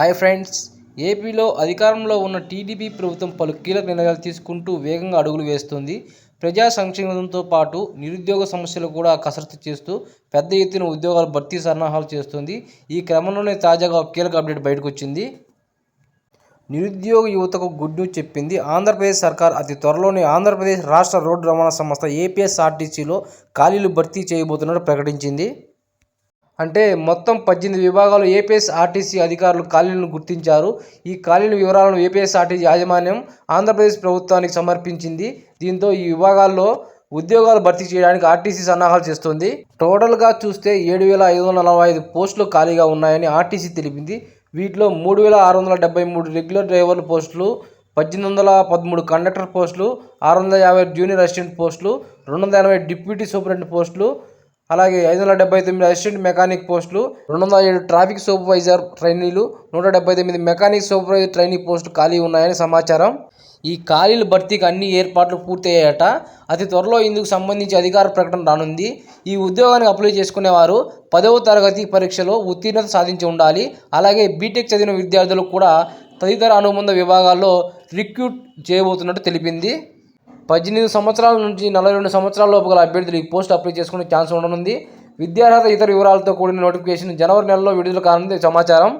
Hi friends ఏపీలో అధికారంలో ఉన్న టీడీపీ ప్రభుత్వం పలు కీలక నిర్ణయాలు తీసుకుంటూ వేగంగా అడుగులు వేస్తుంది. ప్రజా సంక్షేమంతో పాటు నిరుద్యోగ సమస్యలు కూడా కసరత్తు చేస్తూ పెద్ద ఎత్తున ఉద్యోగాల భర్తీ సన్నాహాలు చేస్తుంది. ఈ క్రమంలోనే తాజాగా ఒక కీలక అప్డేట్ బయటకు వచ్చింది. నిరుద్యోగ యువతకు గుడ్ న్యూస్ చెప్పింది ఆంధ్రప్రదేశ్ సర్కార్. అతి త్వరలోనే ఆంధ్రప్రదేశ్ రాష్ట్ర రోడ్డు రవాణా సంస్థ ఏపీఎస్ఆర్టీసీలో ఖాళీలు భర్తీ చేయబోతున్నట్టు ప్రకటించింది. అంటే మొత్తం పద్దెనిమిది విభాగాలు ఏపీఎస్ఆర్టీసీ అధికారులు ఖాళీలను గుర్తించారు. ఈ ఖాళీల వివరాలను ఏపీఎస్ఆర్టీసీ యాజమాన్యం ఆంధ్రప్రదేశ్ ప్రభుత్వానికి సమర్పించింది. దీంతో ఈ విభాగాల్లో ఉద్యోగాలు భర్తీ చేయడానికి ఆర్టీసీ సన్నాహాలు చేస్తుంది. టోటల్గా చూస్తే ఏడు వేల ఐదు వందల నలభై ఐదు పోస్టులు ఖాళీగా ఉన్నాయని ఆర్టీసీ తెలిపింది. వీటిలో మూడు వేల ఆరు వందల డెబ్బై మూడు రెగ్యులర్ డ్రైవర్ల పోస్టులు పద్దెనిమిది వందల పదమూడు కండక్టర్ పోస్టులు ఆరు వందల యాభై జూనియర్ అసిస్టెంట్ పోస్టులు రెండు వందల ఎనభై డిప్యూటీ సూపరింటెండెంట్ పోస్టులు అలాగే ఐదు వందల డెబ్బై తొమ్మిది అసిస్టెంట్ మెకానిక్ పోస్టులు రెండు వందల ఏడు ట్రాఫిక్ సూపర్వైజర్ ట్రైనీలు నూట డెబ్బై తొమ్మిది మెకానిక్ సూపర్వైజర్ ట్రైనీ పోస్టులు ఖాళీ ఉన్నాయని సమాచారం. ఈ ఖాళీల భర్తీకి అన్ని ఏర్పాట్లు పూర్తయ్యాయట. అతి త్వరలో ఇందుకు సంబంధించి అధికార ప్రకటన రానుంది. ఈ ఉద్యోగానికి అప్లై చేసుకునేవారు పదవ తరగతి పరీక్షలో ఉత్తీర్ణత సాధించి ఉండాలి. అలాగే బీటెక్ చదివిన విద్యార్థులకు కూడా తదితర అనుబంధ విభాగాల్లో రిక్రూట్ చేయబోతున్నట్టు తెలిపింది. పద్దెనిమిది సంవత్సరాల నుంచి నలభై రెండు సంవత్సరాల లోపు గల అభ్యర్థులు ఈ పోస్ట్ అప్లై చేసుకునే ఛాన్స్ ఉండనుంది. విద్యార్హత ఇతర వివరాలతో కూడిన నోటిఫికేషన్ జనవరి నెలలో విడుదల కానుంది. సమాచారం